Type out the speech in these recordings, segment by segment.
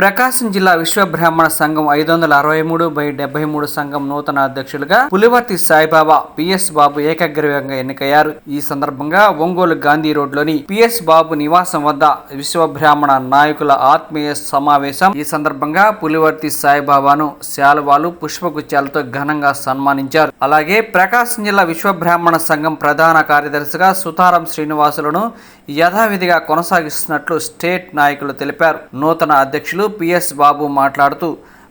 ప్రకాశం జిల్లా విశ్వ బ్రాహ్మణ సంఘం ఐదు వందల అరవై మూడు బై డెబ్బై మూడు సంఘం నూతన అధ్యక్షులుగా పులివర్తి సాయిబాబా పిఎస్ బాబు ఏకగ్రీవంగా ఎన్నికయ్యారు. ఈ సందర్భంగా ఒంగోలు గాంధీ రోడ్లోని పిఎస్ బాబు నివాసం వద్ద విశ్వ బ్రాహ్మణ నాయకుల ఆత్మీయ సమావేశం. ఈ సందర్భంగా పులివర్తి సాయిబాబాను శాలువాలు పుష్పగుచ్చాలతో ఘనంగా సన్మానించారు. అలాగే ప్రకాశం జిల్లా విశ్వ బ్రాహ్మణ సంఘం ప్రధాన కార్యదర్శిగా సుతారం శ్రీనివాసులను యథావిధిగా కొనసాగిస్తున్నట్లు స్టేట్ నాయకులు తెలిపారు. నూతన అధ్యక్షులు పిఎస్ బాబు మాట్లాడుతూ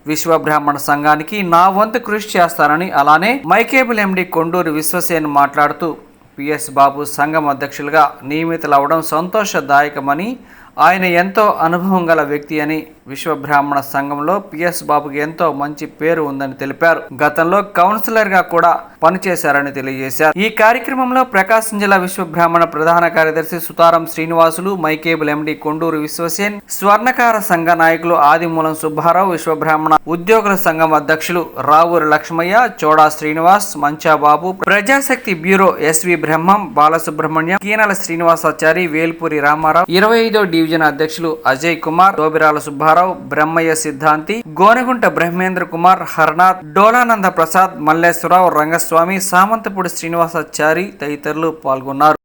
విశ్వ బ్రాహ్మణ సంఘానికి నా వంతు కృషి చేస్తానని అలానే మైకేబుల్ ఎండి కొండూరు విశ్వసేన్ మాట్లాడుతూ పిఎస్ బాబు సంఘం అధ్యక్షులుగా నియమితులవడం సంతోషదాయకమని ఆయన ఎంతో అనుభవం గల వ్యక్తి అని విశ్వబ్రాహ్మణ సంఘంలో పిఎస్ బాబుకి ఎంతో మంచి పేరు ఉందని తెలిపారు. గతంలో కౌన్సిలర్గా కూడా పనిచేశారని తెలియజేశారు. ఈ కార్యక్రమంలో ప్రకాశం జిల్లా విశ్వబ్రాహ్మణ ప్రధాన కార్యదర్శి సుతారం శ్రీనివాసులు మైకేబుల్ ఎండి కొండూరు విశ్వసేన్ స్వర్ణకార సంఘ నాయకులు ఆదిమూలం సుబ్బారావు విశ్వబ్రాహ్మణ ఉద్యోగుల సంఘం అధ్యక్షులు రావూరి లక్ష్మయ్య చోడా శ్రీనివాస్ మంచాబాబు ప్రజాశక్తి బ్యూరో ఎస్వి బ్రహ్మం బాలసుబ్రహ్మణ్యం కీనల శ్రీనివాసాచారి వేల్పూరి రామారావు. ఇరవై ఐదో డివిజన్ అధ్యక్షులు అజయ్ కుమార్ దోబిరాల సుబ్బారావు బ్రహ్మయ్య సిద్ధాంతి గోనెగుంట బ్రహ్మేంద్ర కుమార్ హర్నాథ్ డోలానంద ప్రసాద్ మల్లేశ్వరరావు రంగస్వామి సామంతపూడి శ్రీనివాసాచారి తదితరులు పాల్గొన్నారు.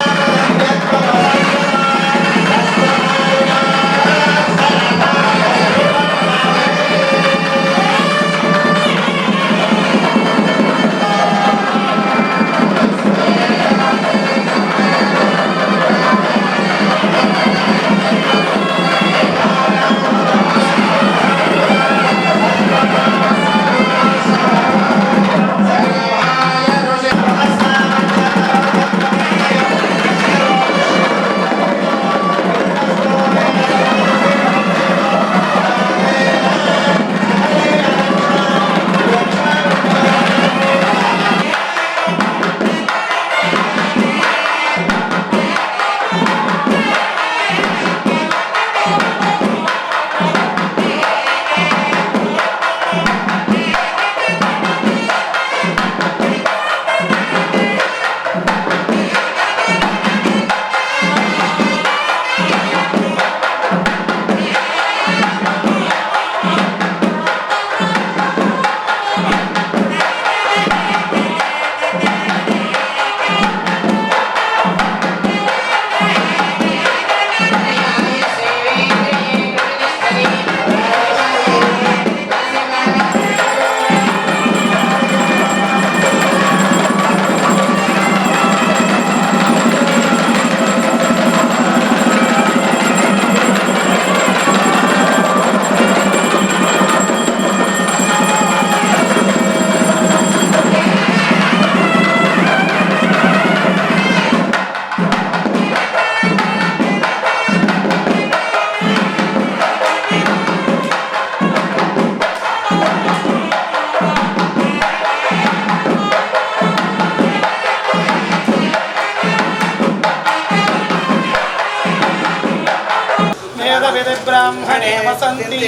वेदविदि ब्राह्मणे वसन्ति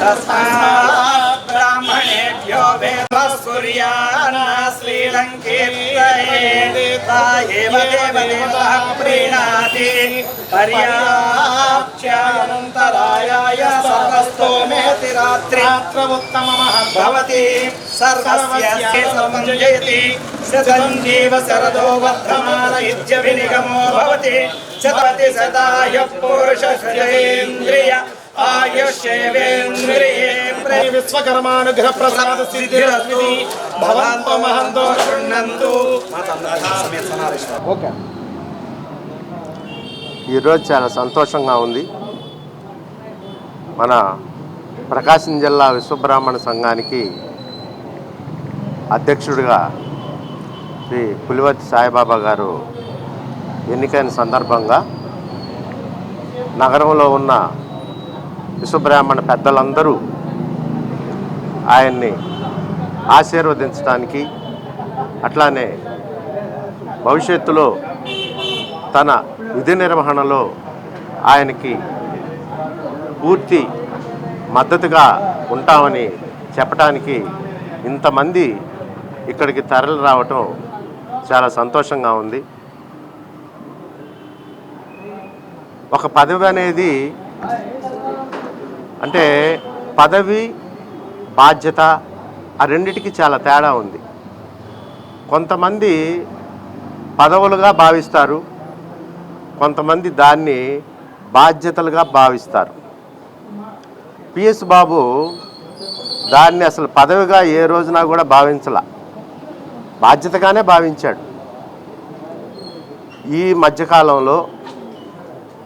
तस्मात् ब्राह्मणेभ्यो वेदः कुर्यान्न श्रीलङ्केत्तयेदिता एव देवदेवतः प्रीणाति पर्याप्त्यानन्तरायाय सर्वस्तोमेति रात्रिरात्र उत्तममः भवति सर्वस्य सर्वञ्जयति सदञ्जीव शरदो वर्धमान इत्यभिनिगमो भवति शतति सदाय पुरुषश्रेन्द्रिय విశ్వకర్మానుగ్రహ ప్రసాద ఈరోజు చాలా సంతోషంగా ఉంది. మన ప్రకాశం జిల్లా విశ్వబ్రాహ్మణ సంఘానికి అధ్యక్షుడిగా శ్రీ పులివర్తి సాయిబాబా గారు ఎన్నికైన సందర్భంగా నగరంలో ఉన్న విశ్వబ్రాహ్మణ పెద్దలందరూ ఆయన్ని ఆశీర్వదించడానికి అట్లానే భవిష్యత్తులో తన విధి నిర్వహణలో ఆయనకి పూర్తి మద్దతుగా ఉంటామని చెప్పడానికి ఇంతమంది ఇక్కడికి తరలి రావటం చాలా సంతోషంగా ఉంది. ఒక పదవి అనేది అంటే పదవి బాధ్యత ఆ రెండిటికి చాలా తేడా ఉంది. కొంతమంది పదవులుగా భావిస్తారు కొంతమంది దాన్ని బాధ్యతలుగా భావిస్తారు. పిఎస్ బాబు దాన్ని అసలు పదవిగా ఏ రోజున కూడా భావించలా. బాధ్యతగానే భావించాడు. ఈ మధ్యకాలంలో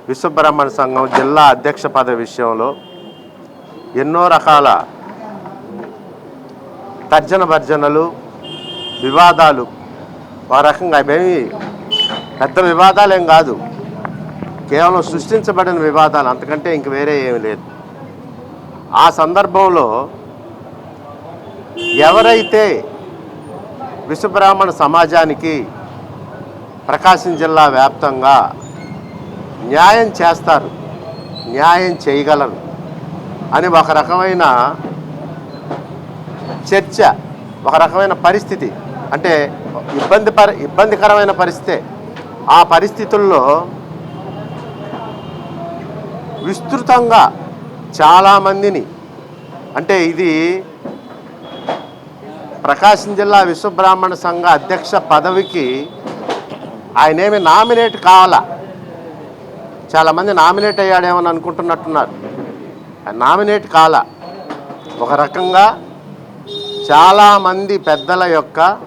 విశ్వబ్రాహ్మణ సంఘం జిల్లా అధ్యక్ష పదవి విషయంలో ఎన్నో రకాల తర్జన భర్జనలు వివాదాలు. ఒక రకంగా అవేమి పెద్ద వివాదాలు ఏం కాదు. కేవలం సృష్టించబడిన వివాదాలు అంతకంటే ఇంక వేరే ఏమి లేదు. ఆ సందర్భంలో ఎవరైతే విశ్వబ్రాహ్మణ సమాజానికి ప్రకాశం జిల్లా వ్యాప్తంగా న్యాయం చేస్తారు న్యాయం చేయగలరు అని ఒక రకమైన చర్చ ఒక రకమైన పరిస్థితి. అంటే ఇబ్బంది పర ఇబ్బందికరమైన పరిస్థితే. ఆ పరిస్థితుల్లో విస్తృతంగా చాలామందిని అంటే ఇది ప్రకాశం జిల్లా విశ్వబ్రాహ్మణ సంఘ అధ్యక్ష పదవికి ఆయనేమి నామినేట్ కావాలా? చాలామంది నామినేట్ అయ్యాడేమని అనుకుంటున్నట్టున్నారు. నామినేట్ కాల. ఒక రకంగా చాలామంది పెద్దల యొక్క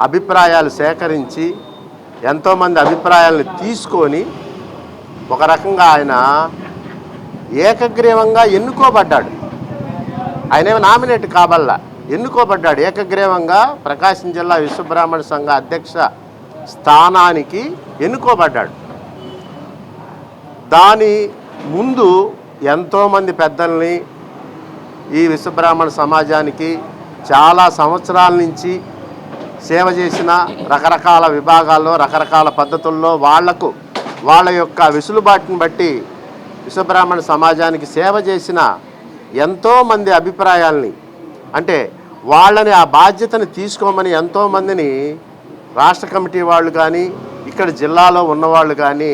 అభిప్రాయాలు సేకరించి ఎంతోమంది అభిప్రాయాలను తీసుకొని ఒక రకంగా ఆయన ఏకగ్రీవంగా ఎన్నుకోబడ్డాడు. ఆయనేమి నామినేట్ కాబల్లా ఎన్నుకోబడ్డాడు. ఏకగ్రీవంగా ప్రకాశం జిల్లా విశ్వబ్రాహ్మణ సంఘ అధ్యక్ష స్థానానికి ఎన్నుకోబడ్డాడు. దాని ముందు ఎంతోమంది పెద్దల్ని ఈ విశ్వబ్రాహ్మణ సమాజానికి చాలా సంవత్సరాల నుంచి సేవ చేసిన రకరకాల విభాగాల్లో రకరకాల పద్ధతుల్లో వాళ్ళకు వాళ్ళ యొక్క వెసులుబాటుని బట్టి విశ్వబ్రాహ్మణ సమాజానికి సేవ చేసిన ఎంతోమంది అభిప్రాయాల్ని అంటే వాళ్ళని ఆ బాధ్యతని తీసుకోమని ఎంతోమందిని రాష్ట్ర కమిటీ వాళ్ళు కానీ ఇక్కడ జిల్లాలో ఉన్నవాళ్ళు కానీ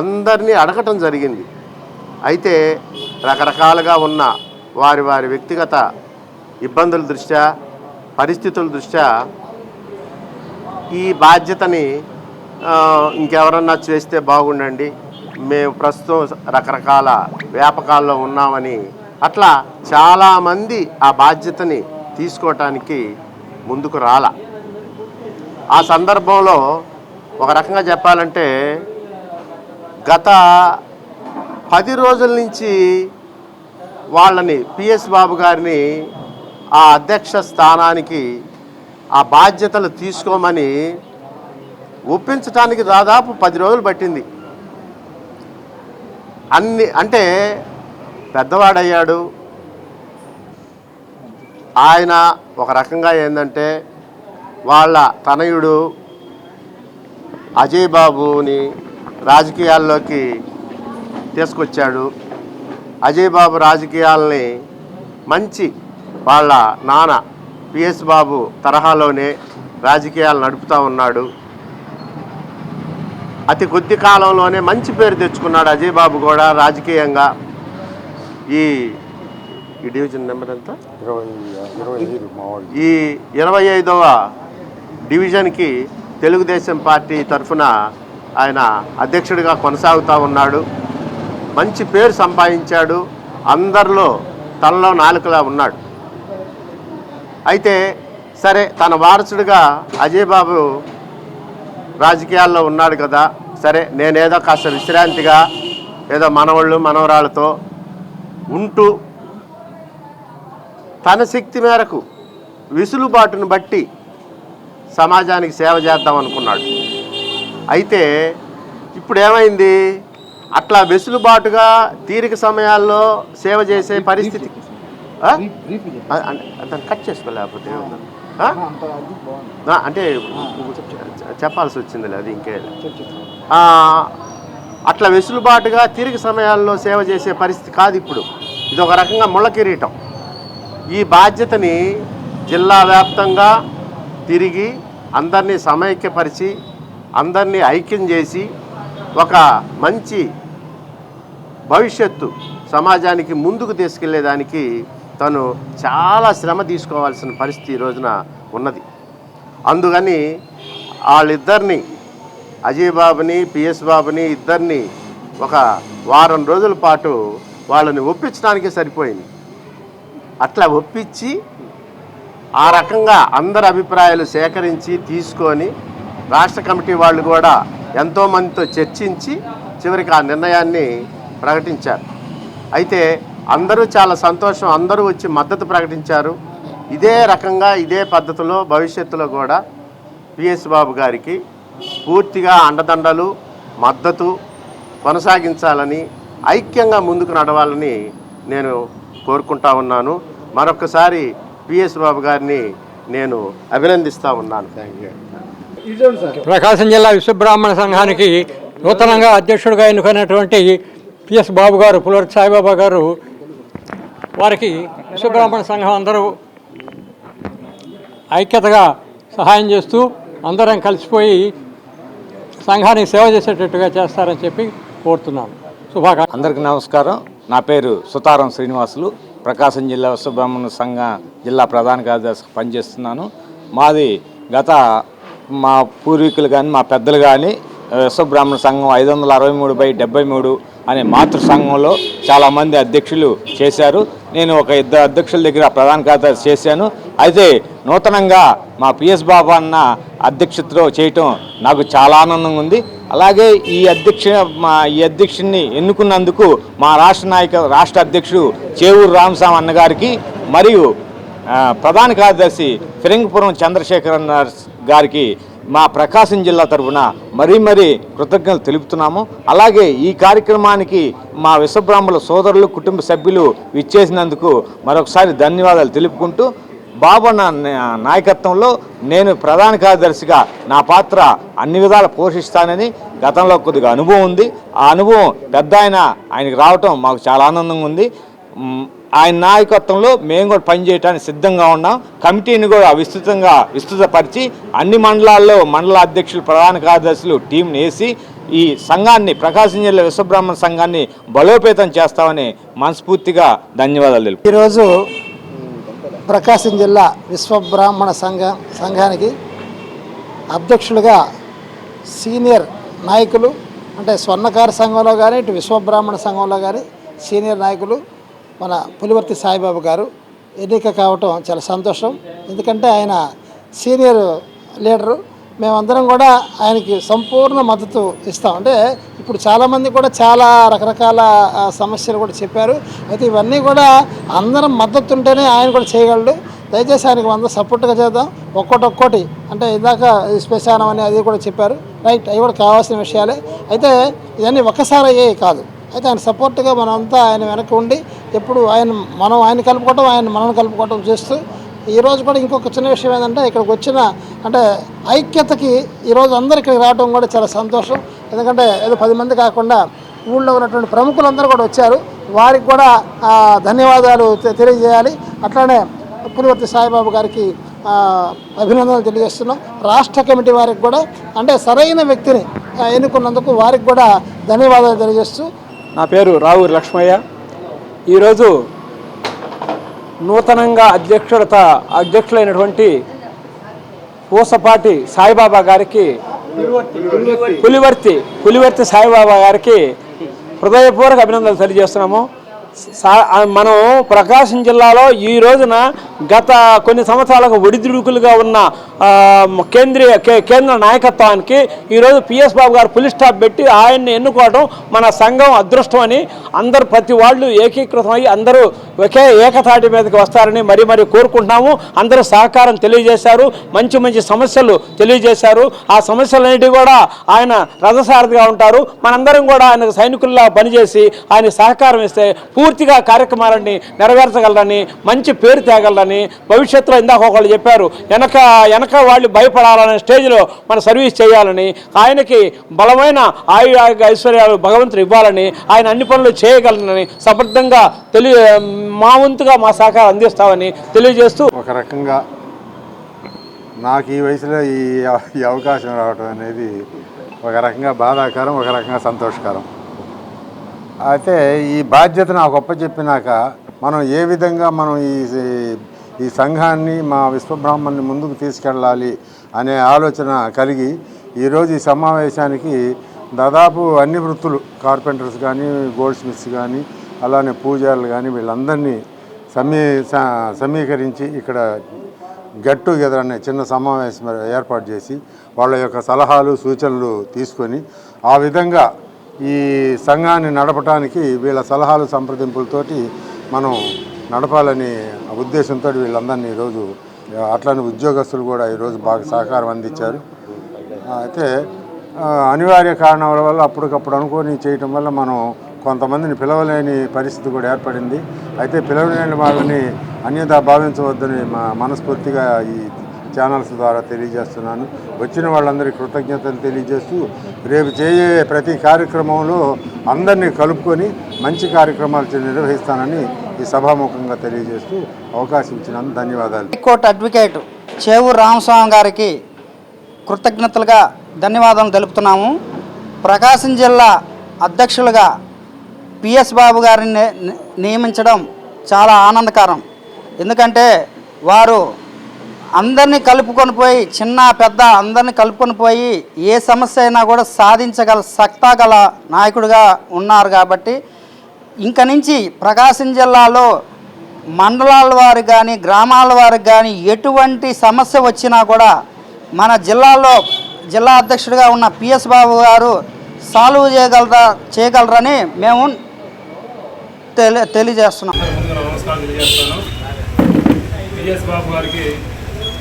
అందరినీ అడగటం జరిగింది. అయితే రకరకాలుగా ఉన్న వారి వారి వ్యక్తిగత ఇబ్బందుల దృష్ట్యా పరిస్థితుల దృష్ట్యా ఈ బాధ్యతని ఇంకెవరన్నా చేస్తే బాగుండండి. మేము ప్రస్తుతం రకరకాల వ్యాపకాల్లో ఉన్నామని అట్లా చాలామంది ఆ బాధ్యతని తీసుకోవటానికి ముందుకు రాల. ఆ సందర్భంలో ఒక రకంగా చెప్పాలంటే గత పది రోజుల నుంచి వాళ్ళని పిఎస్ బాబు గారిని ఆ అధ్యక్ష స్థానానికి ఆ బాధ్యతలు తీసుకోమని ఒప్పించడానికి దాదాపు పది రోజులు పట్టింది. అన్ని అంటే పెద్దవాడయ్యాడు. ఆయన ఒక రకంగా ఏంటంటే వాళ్ళ తనయుడు అజయ్ బాబుని రాజకీయాల్లోకి తీసుకొచ్చాడు. అజయ్ బాబు రాజకీయాలని మంచి వాళ్ళ నాన్న పిఎస్ బాబు తరహాలోనే రాజకీయాలు నడుపుతూ ఉన్నాడు. అతి కొద్ది కాలంలోనే మంచి పేరు తెచ్చుకున్నాడు అజయ్ బాబు కూడా రాజకీయంగా. ఈ ఈ డివిజన్ నెంబర్ ఎంత? ఈ ఇరవై ఐదవ డివిజన్కి తెలుగుదేశం పార్టీ తరఫున ఆయన అధ్యక్షుడిగా కొనసాగుతూ ఉన్నాడు. మంచి పేరు సంపాదించాడు. అందరిలో తనలో నాలుకలా ఉన్నాడు. అయితే సరే తన వారసుడిగా అజయ్ బాబు రాజకీయాల్లో ఉన్నాడు కదా. సరే నేనేదో కాస్త విశ్రాంతిగా ఏదో మనవాళ్ళు మనవరాళ్ళతో ఉంటూ తన శక్తి మేరకు విసులుబాటును బట్టి సమాజానికి సేవ చేద్దాం అనుకున్నాడు. అయితే ఇప్పుడు ఏమైంది అట్లా వెసులుబాటుగా తీరిక సమయాల్లో సేవ చేసే పరిస్థితి. దాన్ని కట్ చేసుకోలేకపోతే అంటే చెప్పాల్సి వచ్చింది అది ఇంకే. అట్లా వెసులుబాటుగా తీరిక సమయాల్లో సేవ చేసే పరిస్థితి కాదు ఇప్పుడు. ఇది ఒక రకంగా ముళ్ళ కిరీటం. ఈ బాధ్యతని జిల్లా వ్యాప్తంగా తిరిగి అందరినీ సమైక్యపరిచి అందరినీ ఐక్యం చేసి ఒక మంచి భవిష్యత్తు సమాజానికి ముందుకు తీసుకెళ్ళేదానికి తను చాలా శ్రమ తీసుకోవాల్సిన పరిస్థితి ఈ రోజున ఉన్నది. అందుకని వాళ్ళిద్దరిని అజయ్ బాబుని పిఎస్ బాబుని ఇద్దరిని ఒక వారం రోజుల పాటు వాళ్ళని ఒప్పించడానికి సరిపోయింది. అట్లా ఒప్పించి ఆ రకంగా అందరి అభిప్రాయాలు సేకరించి తీసుకొని రాష్ట్ర కమిటీ వాళ్ళు కూడా ఎంతోమందితో చర్చించి చివరికి ఆ నిర్ణయాన్ని ప్రకటించారు. అయితే అందరూ చాలా సంతోషం అందరూ వచ్చి మద్దతు ప్రకటించారు. ఇదే రకంగా ఇదే పద్ధతిలో భవిష్యత్తులో కూడా పిఎస్ బాబు గారికి పూర్తిగా అండదండలు మద్దతు కొనసాగించాలని ఐక్యంగా ముందుకు నడవాలని నేను కోరుకుంటా ఉన్నాను. మరొకసారి పిఎస్ బాబు గారిని నేను అభినందిస్తూ ఉన్నాను. థ్యాంక్ యూ ప్రకాశం జిల్లా విశ్వబ్రాహ్మణ సంఘానికి నూతనంగా అధ్యక్షుడిగా ఎన్నుకున్నటువంటి పిఎస్ బాబు గారు పులవర్తి సాయిబాబా గారు వారికి విశ్వబ్రాహ్మణ సంఘం అందరూ ఐక్యతగా సహాయం చేస్తూ అందరం కలిసిపోయి సంఘానికి సేవ చేసేటట్టుగా చేస్తారని చెప్పి కోరుతున్నాను. శుభాకాంక్ష అందరికీ నమస్కారం. నా పేరు సుతారం శ్రీనివాసులు. ప్రకాశం జిల్లా విశ్వబ్రాహ్మణ సంఘ జిల్లా ప్రధాన కార్యదర్శి పనిచేస్తున్నాను. మాది గత మా పూర్వీకులు కానీ మా పెద్దలు కానీ విశ్వబ్రాహ్మణ సంఘం ఐదు వందల అరవై మూడు బై డెబ్బై మూడు అనే మాతృ సంఘంలో చాలామంది అధ్యక్షులు చేశారు. నేను ఒక ఇద్దరు అధ్యక్షుల దగ్గర ప్రధాన కార్యదర్శి చేశాను. అయితే నూతనంగా మా పిఎస్ బాబా అన్న అధ్యక్షతలో చేయటం నాకు చాలా ఆనందంగా ఉంది. అలాగే ఈ అధ్యక్ష మా ఈ అధ్యక్షుడిని ఎన్నుకున్నందుకు మా రాష్ట్ర నాయక రాష్ట్ర అధ్యక్షుడు చేవూరు రామస్వామి అన్నగారికి మరియు ప్రధాన కార్యదర్శి ఫిరంగిపురం చంద్రశేఖరన్ గారికి మా ప్రకాశం జిల్లా తరఫున మరీ మరీ కృతజ్ఞతలు తెలుపుతున్నాము. అలాగే ఈ కార్యక్రమానికి మా విశ్వబ్రాహ్మణుల సోదరులు కుటుంబ సభ్యులు విచ్చేసినందుకు మరొకసారి ధన్యవాదాలు తెలుపుకుంటూ బాబన్న నా- నాయకత్వంలో నేను ప్రధాన కార్యదర్శిగా నా పాత్ర అన్ని విధాలు పోషిస్తానని గతంలో కొద్దిగా అనుభవం ఉంది. ఆ అనుభవం పెద్ద ఆయన ఆయనకి రావటం మాకు చాలా ఆనందంగా ఉంది. ఆయన నాయకత్వంలో మేము కూడా పనిచేయడానికి సిద్ధంగా ఉన్నాం. కమిటీని కూడా విస్తృతంగా విస్తృతపరిచి అన్ని మండలాల్లో మండల అధ్యక్షులు ప్రధాన కార్యదర్శులు టీంని వేసి ఈ సంఘాన్ని ప్రకాశం జిల్లా విశ్వబ్రాహ్మణ సంఘాన్ని బలోపేతం చేస్తామని మనస్ఫూర్తిగా ధన్యవాదాలు తెలుపు. ఈరోజు ప్రకాశం జిల్లా విశ్వబ్రాహ్మణ సంఘ సంఘానికి అధ్యక్షులుగా సీనియర్ నాయకులు అంటే స్వర్ణకార సంఘంలో కానీ ఇటు విశ్వబ్రాహ్మణ సంఘంలో కానీ సీనియర్ నాయకులు మన పులివర్తి సాయిబాబు గారు ఎన్నిక కావటం చాలా సంతోషం. ఎందుకంటే ఆయన సీనియర్ లీడరు. మేమందరం కూడా ఆయనకి సంపూర్ణ మద్దతు ఇస్తాం. అంటే ఇప్పుడు చాలామంది కూడా చాలా రకరకాల సమస్యలు కూడా చెప్పారు. అయితే ఇవన్నీ కూడా అందరం మద్దతు ఉంటేనే ఆయన కూడా చేయగలడు. దయచేసి ఆయనకి అందరూ సపోర్ట్గా చేద్దాం. ఒక్కోటి ఒక్కోటి అంటే ఇందాక ఈ శ్మశానం అని అది కూడా చెప్పారు. రైట్ అవి కూడా కావాల్సిన విషయాలే. అయితే ఇవన్నీ ఒక్కసారి అయ్యే కాదు. అయితే ఆయన సపోర్ట్గా మనమంతా ఆయన వెనక్కి ఉండి ఎప్పుడు ఆయన మనం ఆయన కలుపుకోవటం ఆయన మనం కలుపుకోవటం చేస్తూ ఈరోజు కూడా ఇంకొక చిన్న విషయం ఏంటంటే ఇక్కడికి వచ్చిన అంటే ఐక్యతకి ఈరోజు అందరు ఇక్కడికి రావడం కూడా చాలా సంతోషం. ఎందుకంటే ఏదో పది మంది కాకుండా ఊళ్ళో ఉన్నటువంటి ప్రముఖులందరూ కూడా వచ్చారు. వారికి కూడా ధన్యవాదాలు తె- తెలియజేయాలి. అట్లానే పులివర్తి సాయిబాబు గారికి అభినందనలు తెలియజేస్తున్నాం. రాష్ట్ర కమిటీ వారికి కూడా అంటే సరైన వ్యక్తిని ఎన్నుకున్నందుకు వారికి కూడా ధన్యవాదాలు తెలియజేస్తూ నా పేరు రావు లక్ష్మయ్య. ఈరోజు నూతనంగా అధ్యక్షుడత అధ్యక్షులైనటువంటి పూసపాటి సాయిబాబా గారికి పులివర్తి పులివర్తి సాయిబాబా గారికి హృదయపూర్వక అభినందనలు తెలియజేస్తున్నాము. మనం ప్రకాశం జిల్లాలో ఈ రోజున గత కొన్ని సంవత్సరాలకు ఒడిదుడుకులుగా ఉన్న కేంద్రీయ కేంద్ర నాయకత్వానికి ఈరోజు పిఎస్ బాబు గారు పులి స్టాప్ పెట్టి ఆయన్ని ఎన్నుకోవడం మన సంఘం అదృష్టం అని అందరూ ప్రతి వాళ్ళు ఏకీకృతమై అందరూ ఒకే ఏకతాటి మీదకి వస్తారని మరీ మరీ కోరుకుంటున్నాము. అందరూ సహకారం తెలియజేశారు. మంచి మంచి సమస్యలు తెలియజేశారు. ఆ సమస్యలన్నిటి కూడా ఆయన రథసారథిగా ఉంటారు. మనందరం కూడా ఆయన సైనికుల్లా పనిచేసి ఆయన సహకారం ఇస్తే పూర్తిగా కార్యక్రమాలన్నీ నెరవేర్చగలరని మంచి పేరు తేగలరని భవిష్యత్తులో ఇందాక ఒకళ్ళు చెప్పారు. వెనక వెనక వాళ్ళు భయపడాలనే స్టేజ్లో మన సర్వీస్ చేయాలని ఆయనకి బలమైన ఆయు ఐశ్వర్యాలు భగవంతుడు ఇవ్వాలని ఆయన అన్ని పనులు చేయగలనని సమర్థంగా తెలియ మా వంతుగా మా సహకారం అందిస్తామని తెలియజేస్తూ ఒక రకంగా నాకు ఈ వయసులో ఈ అవకాశం రావడం అనేది ఒక రకంగా బాధాకరం ఒక రకంగా సంతోషకరం. అయితే ఈ బాధ్యత నాకు గొప్ప చెప్పినాక మనం ఏ విధంగా మనం ఈ ఈ సంఘాన్ని మా విశ్వబ్రాహ్మణ్ని ముందుకు తీసుకెళ్ళాలి అనే ఆలోచన కలిగి ఈరోజు ఈ సమావేశానికి దాదాపు అన్ని వృత్తులు కార్పెంటర్స్ కానీ గోల్డ్ స్మిత్స్ కానీ అలానే పూజారులు కానీ వీళ్ళందరినీ సమీ స- సమీకరించి ఇక్కడ గెట్ టుగెదర్ అనే చిన్న సమావేశం ఏర్పాటు చేసి వాళ్ళ యొక్క సలహాలు సూచనలు తీసుకొని ఆ విధంగా ఈ సంఘాన్ని నడపడానికి వీళ్ళ సలహాలు సంప్రదింపులతోటి మనం నడపాలని ఉద్దేశంతో వీళ్ళందరినీ ఈరోజు అట్లనే ఉద్యోగస్తులు కూడా ఈరోజు బాగా సహకారం అందించారు. అయితే అనివార్య కారణాల వల్ల అప్పటికప్పుడు అనుకొని చేయటం వల్ల మనం కొంతమందిని పిలవలేని పరిస్థితి కూడా ఏర్పడింది. అయితే పిలవలేని వాళ్ళని అన్యదా భావించవద్దని మా మనస్ఫూర్తిగా ఈ ఛానల్స్ ద్వారా తెలియజేస్తున్నాను. వచ్చిన వాళ్ళందరికీ కృతజ్ఞతలు తెలియజేస్తూ రేపు చేయే ప్రతి కార్యక్రమంలో అందరినీ కలుపుకొని మంచి కార్యక్రమాలు నిర్వహిస్తానని ఈ సభాముఖంగా తెలియజేస్తూ అవకాశం ఇచ్చినందుకు ధన్యవాదాలు. హైకోర్టు అడ్వకేట్ చేవు రామస్వామి గారికి కృతజ్ఞతలుగా ధన్యవాదాలు తెలుపుతున్నాము. ప్రకాశం జిల్లా అధ్యక్షులుగా పిఎస్ బాబు గారిని నియమించడం చాలా ఆనందకరం. ఎందుకంటే వారు అందరినీ కలుపుకొని పోయి చిన్న పెద్ద అందరినీ కలుపుకొని పోయి ఏ సమస్య అయినా కూడా సాధించగల సత్తా గల నాయకుడిగా ఉన్నారు కాబట్టి ఇంక నుంచి ప్రకాశం జిల్లాలో మండలాల వారు కానీ గ్రామాల వారికి కానీ ఎటువంటి సమస్య వచ్చినా కూడా మన జిల్లాలో జిల్లా అధ్యక్షుడిగా ఉన్న పిఎస్ బాబు గారు సాల్వ్ చేయగలరా చేయగలరని మేము తెలి తెలియజేస్తున్నాం. పిఎస్ బాబు గారికి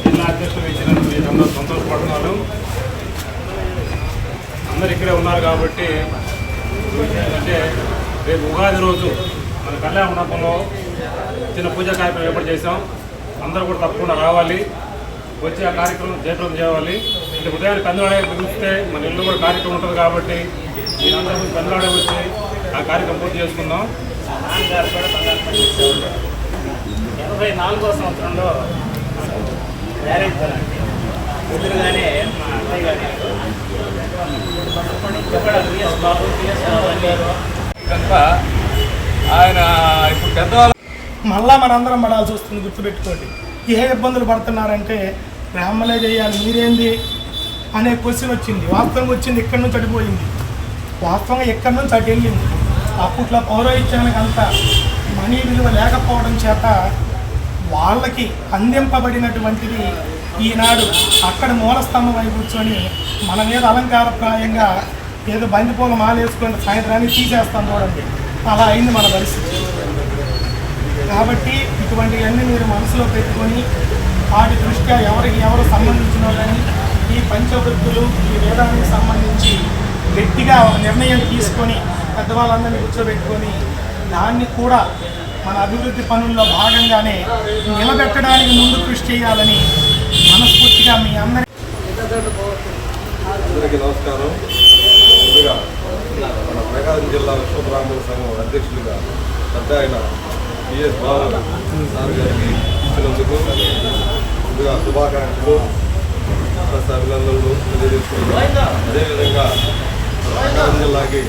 జిల్లా అధ్యక్షులు ఇచ్చినందుకు సంతోషపడుతున్నాను. అందరు ఇక్కడే ఉన్నారు కాబట్టి అంటే రేపు ఉగాది రోజు మన కళ్యాణ మండపంలో చిన్న పూజా కార్యక్రమం ఏర్పాటు చేశాం. అందరూ కూడా తప్పకుండా రావాలి. వచ్చి ఆ కార్యక్రమం జయప్రదం చేయాలి. ఇది ఉదయాన్నే పెందలాడే పిలిస్తే మన ఇల్లు కూడా కార్యక్రమం ఉంటుంది కాబట్టి మీరందరూ పెందలాడే వచ్చి ఆ కార్యక్రమం పూర్తి చేసుకుందాం. నాన్నగారు కూడా ఎనభై నాలుగో సంవత్సరంలో మ్యారేజ్ ఎదురుగానే మా అత్తయ్య గారు అప్పటి నుంచి కూడా పిఎస్ బాబు పిఎస్ రావు అన్నారు కనుక ఆయన ఇప్పుడు పెద్దవాళ్ళు మళ్ళా మనందరం పడాల్సి వస్తుంది గుర్తుపెట్టుకోండి. ఏ ఇబ్బందులు పడుతున్నారంటే బ్రాహ్మలే చేయాలి మీరేంది? అనే క్వశ్చన్ వచ్చింది. వాస్తవం వచ్చింది ఇక్కడి నుంచి అడిపోయింది వాస్తవంగా ఎక్కడి నుంచి అటు వెళ్ళింది అప్పట్లో పౌరోహిత్యానికి అంత మనీ విలువ లేకపోవడం చేత వాళ్ళకి అందింపబడినటువంటిది ఈనాడు అక్కడ మూలస్తంభం అయి కూర్చొని మన మీద అలంకారప్రాయంగా ఏదో బంతిపూల మాలేసుకోండి సాయంత్రానికి తీసేస్తాం చూడండి. అలా అయింది మన పరిస్థితి. కాబట్టి ఇటువంటివన్నీ మీరు మనసులో పెట్టుకొని వాటి దృష్ట్యా ఎవరికి ఎవరు సంబంధించిన వాళ్ళని ఈ పంచవృత్తులు ఈ వేదానికి సంబంధించి గట్టిగా ఒక నిర్ణయం తీసుకొని పెద్దవాళ్ళందరినీ కూర్చోబెట్టుకొని దాన్ని కూడా మన అభివృద్ధి పనుల్లో భాగంగానే నిలబెట్టడానికి ముందు కృషి చేయాలని మనస్ఫూర్తిగా మీ అందరి అందరికీ నమస్కారం. ముందుగా మన ప్రకాశం జిల్లా విశ్వబ్రాహ్మణ సంఘం అధ్యక్షులుగా పెద్ద ఆయన పిఎస్ బాబు సార్ గారికి ఇచ్చినందుకు ముందుగా శుభాకాంక్షలు అభినందనలు తెలియజేసుకుంటున్నాం. అదేవిధంగా ప్రకాశం జిల్లాకి